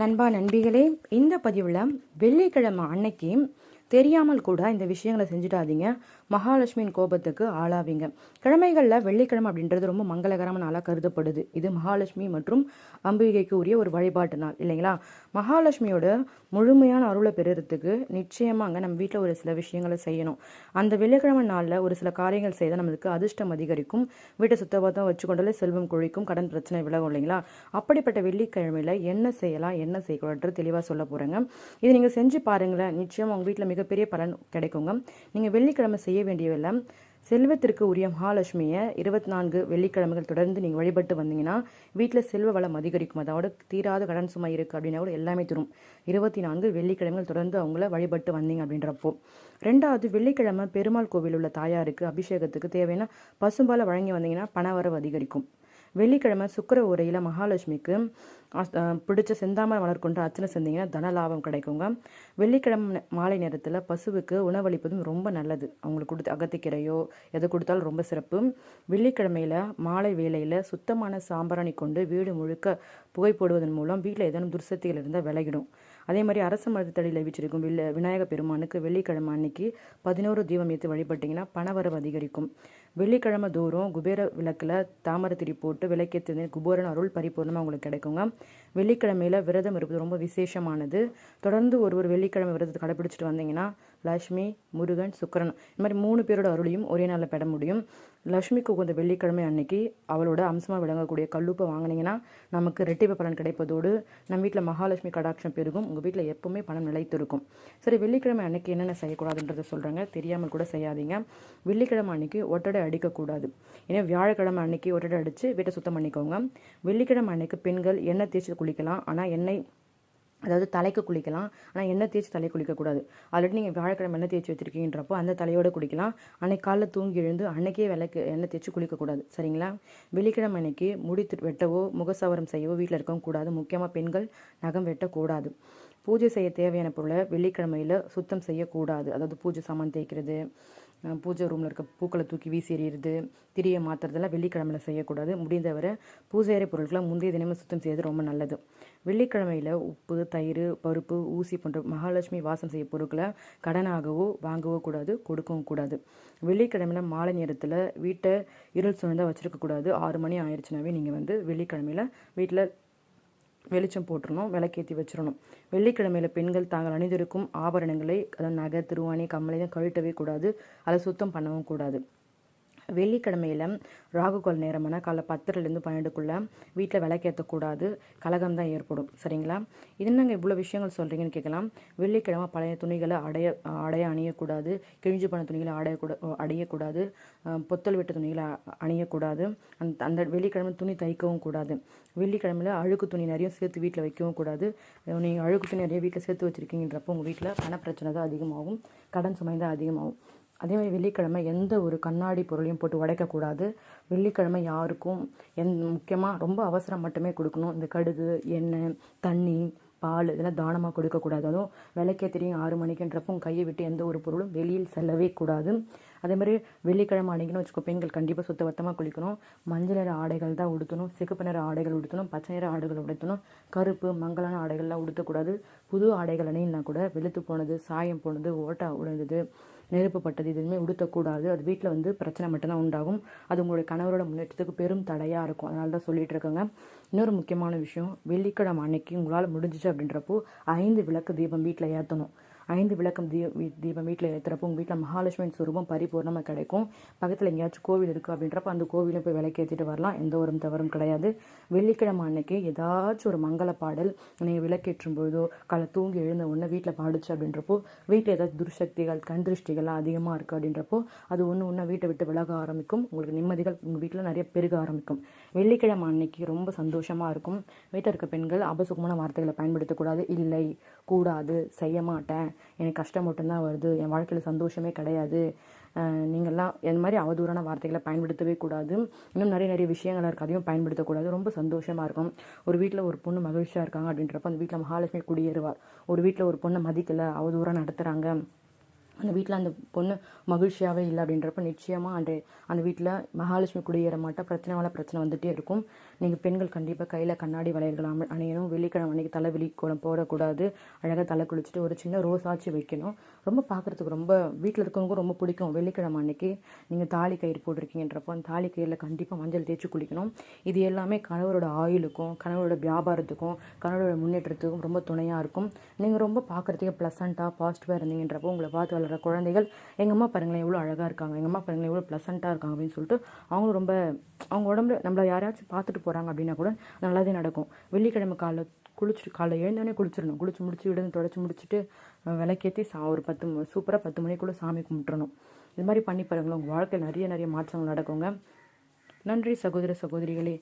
நண்பா நண்பிகளே இந்த பதிவில் வெள்ளிக்கிழமை அன்னைக்கு தெரியாமல் கூட இந்த விஷயங்களை செஞ்சிடாதீங்க. மகாலட்சுமியின் கோபத்துக்கு ஆளாவீங்க. கிழமைகளில் வெள்ளிக்கிழமை அப்படின்றது ரொம்ப மங்களகரமான நாளாக கருதப்படுது. இது மகாலட்சுமி மற்றும் அம்பிகைக்கு உரிய ஒரு வழிபாட்டு நாள் இல்லைங்களா? மகாலட்சுமியோட முழுமையான அருளை பெறுறதுக்கு நிச்சயமாக நம்ம வீட்டில் ஒரு சில விஷயங்களை செய்யணும். அந்த வெள்ளிக்கிழமை நாளில் ஒரு சில காரியங்கள் செய்தால் நம்மளுக்கு அதிர்ஷ்டம் அதிகரிக்கும். வீட்டை சுத்தபத்தம் வச்சுக்கொண்டாலே செல்வம் குழிக்கும் கடன் பிரச்சனை விலகும் இல்லைங்களா? அப்படிப்பட்ட வெள்ளிக்கிழமையில் என்ன செய்யலாம் என்ன செய்யக்கூடாது தெளிவாக சொல்ல போகிறேங்க இது நீங்கள் செஞ்சு பாருங்களேன். நிச்சயம் உங்கள் வீட்டில் மிகப்பெரிய பலன் கிடைக்குங்க. நீங்கள் வெள்ளிக்கிழமை செய்ய வேண்டியதில்லை செல்வத்திற்கு உரிய மகாலட்சுமியை இருபத்தி நான்கு வெள்ளிக்கிழமைகள் தொடர்ந்து நீங்கள் வழிபட்டு வந்தீங்கன்னா வீட்டில் செல்வ வளம் அதிகரிக்கும். அதோட தீராத கடன் சுமை இருக்குது அப்படின்னா கூட எல்லாமே தரும். இருபத்தி நான்கு வெள்ளிக்கிழமைகள் தொடர்ந்து அவங்கள வழிபட்டு வந்தீங்க அப்படின்றப்போ. ரெண்டாவது வெள்ளிக்கிழமை பெருமாள் கோவில் உள்ள தாயாருக்கு அபிஷேகத்துக்கு தேவையான பசும்பாலை வழங்கி வந்தீங்கன்னா பணவரவு அதிகரிக்கும். வெள்ளிக்கிழமை சுக்கர உரையில் மகாலட்சுமிக்கு பிடிச்ச செந்தாமரை மலர் கொண்டு அர்ச்சனை செஞ்சீங்கன்னா தன லாபம் கிடைக்குங்க. வெள்ளிக்கிழமை மாலை நேரத்தில் பசுவுக்கு உணவளிப்பதும் ரொம்ப நல்லது. அவங்களுக்கு கொடுத்து அகத்திக்கீரையோ எதை கொடுத்தாலும் ரொம்ப சிறப்பு. வெள்ளிக்கிழமையில் மாலை வேளையில் சுத்தமான சாம்பிராணி கொண்டு வீடு முழுக்க புகை போடுவதன் மூலம் வீட்டில் ஏதேனும் துர்சக்திகள் இருந்தால் விலகிடும். அதே மாதிரி அரச மரத்தடியில் வச்சிருக்கும் வில்ல விநாயக பெருமானுக்கு வெள்ளிக்கிழமை அன்னைக்கு பதினோரு தீபம் ஏற்று வழிபட்டிங்கன்னா பணவரவு அதிகரிக்கும். வெள்ளிக்கிழமை தோறும் குபேர விளக்கில் தாமரை திரி போட்டு விளக்கேற்று குபேரன் அருள் பரிபூர்ணமாக உங்களுக்கு கிடைக்குங்க. வெள்ளிக்கிழமையில் விரதம் இருப்பது ரொம்ப விசேஷமானது. தொடர்ந்து ஒரு ஒரு வெள்ளிக்கிழமை விரதத்தை கடைபிடிச்சிட்டு வந்தீங்கன்னா லக்ஷ்மி முருகன் சுக்கரன். இந்த மாதிரி மூணு பேரோட அருளையும் ஒரே நாளில் பெற முடியும். லக்ஷ்மிக்கு உகந்த வெள்ளிக்கிழமை அன்னைக்கு அவளோட அம்சமாக விளங்கக்கூடிய கல்லுப்பை வாங்கினீங்கன்னா நமக்கு ரெட்டிப்பு பலன் கிடைப்பதோடு நம்ம வீட்டில் மகாலட்சுமி கடாட்சம் பெருகும். உங்கள் வீட்டில் எப்பவுமே பணம் நிலைத்திருக்கும். சரி வெள்ளிக்கிழமை அன்னைக்கு என்னென்ன செய்யக்கூடாதுன்றதை சொல்கிறாங்க தெரியாமல் கூட செய்யாதீங்க. வெள்ளிக்கிழமை அன்னைக்கு ஒட்டடை அடிக்கக்கூடாது. ஏன்னா வியாழக்கிழமை அன்னைக்கு ஒட்டடை அடித்து வீட்டை சுத்தம் பண்ணிக்கோங்க. வெள்ளிக்கிழமை அன்னைக்கு பெண்கள் எண்ணெய் தேய்ச்சி குளிக்கலாம். ஆனால் எண்ணெய் அதாவது தலைக்கு குளிக்கலாம். ஆனால் எண்ணெய் தேய்ச்சி தலை குளிக்கக்கூடாது. ஆல்ரெடி நீங்கள் வியாழக்கிழமை எண்ணெய் தேய்ச்சி வச்சுருக்கீங்கன்றப்போ அந்த தலையோடு குளிக்கலாம். அன்னைக்கு காலைல தூங்கி எழுந்து அன்னைக்கே விளக்கு எண்ணெய் தேய்ச்சி குளிக்கக்கூடாது. சரிங்களா? வெள்ளிக்கிழமை அன்னைக்கு முடி வெட்டவோ முகசவரம் செய்யவோ வீட்டில் இருக்கவும் கூடாது. முக்கியமாக பெண்கள் நகம் வெட்டக்கூடாது. பூஜை செய்ய தேவையான பொருளை வெள்ளிக்கிழமையில் சுத்தம் செய்யக்கூடாது. அதாவது பூஜை சாமான் தேய்க்கிறது பூஜை ரூமில் இருக்க பூக்களை தூக்கி வீசி எறிகிறது திரியை மாற்றுறதெல்லாம் வெள்ளிக்கிழமையில் செய்யக்கூடாது. முடிந்தவரை பூஜை அறை பொருட்களை முந்தைய தினமே சுத்தம் செய்வது ரொம்ப நல்லது. வெள்ளிக்கிழமையில் உப்பு தயிர் பருப்பு ஊசி போன்ற மகாலட்சுமி வாசம் செய்ய பொருட்களை கடனாகவோ வாங்கவோ கூடாது கொடுக்கவும் கூடாது. வெள்ளிக்கிழமையில் மாலை நேரத்தில் வீட்டை இருள் சூழ்ந்தால் வச்சுருக்கக்கூடாது ஆறு மணி ஆயிடுச்சுனாவே நீங்கள் வந்து வெள்ளிக்கிழமையில் வீட்டில் வெளிச்சம் போட்டுடணும் விளக்கேற்றி வச்சிடணும். வெள்ளிக்கிழமையில் பெண்கள் தாங்கள் அணிந்திருக்கும் ஆபரணங்களை அதாவது நகை திருவாணி கம்மலை தான் கழட்டவே கூடாது. அதை சுத்தம் பண்ணவும் கூடாது. வெள்ளிக்கிழமையில் ராகுகோல் நேரமான காலை பத்துலேருந்து பன்னெண்டுக்குள்ளே வீட்டில் விளக்கேற்றக்கூடாது கலகம் தான் ஏற்படும். சரிங்களா? இது என்னங்க இவ்வளோ விஷயங்கள் சொல்கிறீங்கன்னு கேட்கலாம். வெள்ளிக்கிழமை பழைய துணிகளை அடைய அடைய அணியக்கூடாது. கிழிஞ்சு போன துணிகளை அடையக்கூட அடையக்கூடாது. பொத்தல் விட்ட துணிகளை அணியக்கூடாது. அந்த அந்த வெள்ளிக்கிழமை துணி தைக்கவும் கூடாது. வெள்ளிக்கிழமையில் அழுக்கு துணி நிறைய சேர்த்து வீட்டில் வைக்கவும் கூடாது. நீங்கள் அழுக்கு துணி நிறைய வீட்டில் சேர்த்து வச்சுருக்கீங்கன்றப்போ உங்கள் வீட்டில் பண பிரச்சனை தான் அதிகமாகும். கடன் சுமை தான் அதிகமாகும். அதே மாதிரி வெள்ளிக்கிழமை எந்த ஒரு கண்ணாடி பொருளையும் போட்டு உடைக்கக்கூடாது. வெள்ளிக்கிழமை யாருக்கும் எந் முக்கியமாக ரொம்ப அவசரம் மட்டுமே கொடுக்கணும். இந்த கடுகு எண்ணெய் தண்ணி பால் இதெல்லாம் தானமாக கொடுக்கக்கூடாது. அதுவும் விளக்கே தெரியும் ஆறு மணிக்குன்றப்போ கையை விட்டு எந்த ஒரு பொருளும் வெளியில் செல்லவே கூடாது. அதே மாதிரி வெள்ளிக்கிழமை அன்னைக்குன்னு வச்சுக்கோ பெண்கள் கண்டிப்பாக சுத்தபத்தமாக குளிக்கணும். மஞ்சள் நிற ஆடைகள் தான் உடுத்தணும். சிகப்பு நிற ஆடைகள் உடுத்தணும். பச்சை நிற ஆடைகள் உடுத்தணும். கருப்பு மங்கலான ஆடைகள்லாம் உடுத்தக்கூடாது. புது ஆடைகள் அணியினா கூட வெளுத்து போனது சாயம் போனது ஓட்டை உடைந்தது. நெருப்பப்பட்டது. எதுவுமே உடுத்தக்கூடாது. அது வீட்டில் வந்து பிரச்சனை மட்டும்தான் உண்டாகும். அது உங்களுடைய கணவரோட முன்னேற்றத்துக்கு பெரும் தடையாக இருக்கும். அதனால தான் சொல்லிட்டு இருக்கேங்க. இன்னொரு முக்கியமான விஷயம் வெள்ளிக்கிழமை அன்னைக்கு உங்களால் முடிஞ்சிச்சு அப்படின்றப்போ ஐந்து விளக்கு தீபம் வீட்டில் ஏற்றணும் ஐந்து விளக்கம் தீ தீபம் வீட்டில் ஏற்றுறப்போ உங்கள் வீட்டில் மகாலட்சுமியின் சுரூபம் பரிபூர்ணமாக கிடைக்கும். பக்கத்தில் எங்கேயாச்சும் கோவில் இருக்குது அப்படின்றப்ப அந்த கோவிலும் போய் விளக்கேற்றிட்டு வரலாம். எந்த ஒரு தவறும் கிடையாது. வெள்ளிக்கிழமை அன்னைக்கு ஏதாச்சும் ஒரு மங்கள பாடல் நீங்கள் விளக்கேற்றும் பொழுதோ காலை தூங்கி எழுந்த உடனே வீட்டில் பாடுச்சு அப்படின்றப்போ வீட்டில் ஏதாச்சும் துர்சக்திகள் கண் திருஷ்டிகள்லாம் அதிகமாக இருக்குது அப்படின்றப்போ அது ஒன்று ஒன்றா வீட்டை விட்டு விலக ஆரம்பிக்கும். உங்களுக்கு நிம்மதிகள் உங்கள் வீட்டில் நிறைய பெருக ஆரம்பிக்கும். வெள்ளிக்கிழமை அன்னைக்கு ரொம்ப சந்தோஷமாக இருக்கும். வீட்டில் இருக்க பெண்கள் அபசுகமான வார்த்தைகளை பயன்படுத்தக்கூடாது. இல்லை கூடாது செய்ய மாட்டேன். எனக்கு கஷ்டம் மட்டும்தான் வருது என் வாழ்க்கையில் சந்தோஷமே கிடையாது. நீங்கள்லாம் என் மாதிரி அவதூறான வார்த்தைகளை பயன்படுத்தவே கூடாது. இன்னும் நிறைய நிறைய விஷயங்கள் இருக்குது அதையும் பயன்படுத்தக்கூடாது. ரொம்ப சந்தோஷமாக இருக்கும் ஒரு வீட்டில் ஒரு பொண்ணு மகிழ்ச்சியாக இருக்காங்க அப்படின்றப்ப அந்த வீட்டில் மகாலட்சுமி குடியேறுவார் ஒரு வீட்டில் ஒரு பொண்ணை மதிக்கலை அவதூறாக நடத்துகிறாங்க அந்த வீட்டில் அந்த பொண்ணு மகிழ்ச்சியாகவே இல்லை அப்படின்றப்ப நிச்சயமாக அந்த அந்த வீட்டில் மகாலட்சுமி குடியேற மாட்டால் பிரச்சனை பிரச்சனை வந்துகிட்டே இருக்கும். நீங்கள் பெண்கள் கண்டிப்பாக கையில் கண்ணாடி வளையல்கள் அம அணியணும். வெள்ளிக்கிழமை அன்றைக்கி தலை வெளி கோலம் போடக்கூடாது. அழகாக தலை குளிச்சுட்டு ஒரு சின்ன ரோஸ் ஆச்சு வைக்கணும். ரொம்ப பார்க்குறதுக்கு ரொம்ப வீட்டில் இருக்கவங்களுக்கும் ரொம்ப பிடிக்கும். வெள்ளிக்கிழமை அன்னைக்கு நீங்கள் தாலி கயிறு போட்டிருக்கீங்கன்றப்போ அந்த தாலி கயிறில் கண்டிப்பாக மஞ்சள் தேய்ச்சி குளிக்கணும். இது எல்லாமே கணவரோட ஆயுளுக்கும் கணவரோட வியாபாரத்துக்கும் கணவரோட முன்னேற்றத்துக்கும் ரொம்ப துணையாக இருக்கும். நீங்கள் ரொம்ப பார்க்குறதுக்கே ப்ளசண்ட்டாக பாசிட்டிவாக இருந்தீங்கன்றப்போ உங்களை பார்த்து வளர்கிற குழந்தைகள் எங்கள் அம்மா பாருங்களேன் எவ்வளோ அழகாக இருக்காங்க எங்கள் அம்மா பாருங்களேன் எவ்வளோ ப்ளசண்ட்டாக இருக்காங்க அப்படின்னு சொல்லிட்டு அவங்களும் ரொம்ப அவங்க உடம்புல நம்மளை யாராச்சும் பார்த்துட்டு போகிறாங்க அப்படின்னா கூட நல்லதே நடக்கும். வெள்ளிக்கிழமை காலைல குளிச்சுட்டு காலைல எழுந்தோடனே குளிச்சிடணும். குளிச்சு முடிச்சு விடுன்னு தொடச்சி முடிச்சுட்டு விளக்கேற்றி சா ஒரு பத்து சூப்பராக பத்து மணிக்குள்ளே சாமி கும்பிட்டுறணும். இது மாதிரி பண்ணி பாருங்களேன் உங்கள் வாழ்க்கையில் நிறைய நிறைய மாற்றங்கள் நடக்குங்க. நன்றி சகோதர சகோதரிகளே.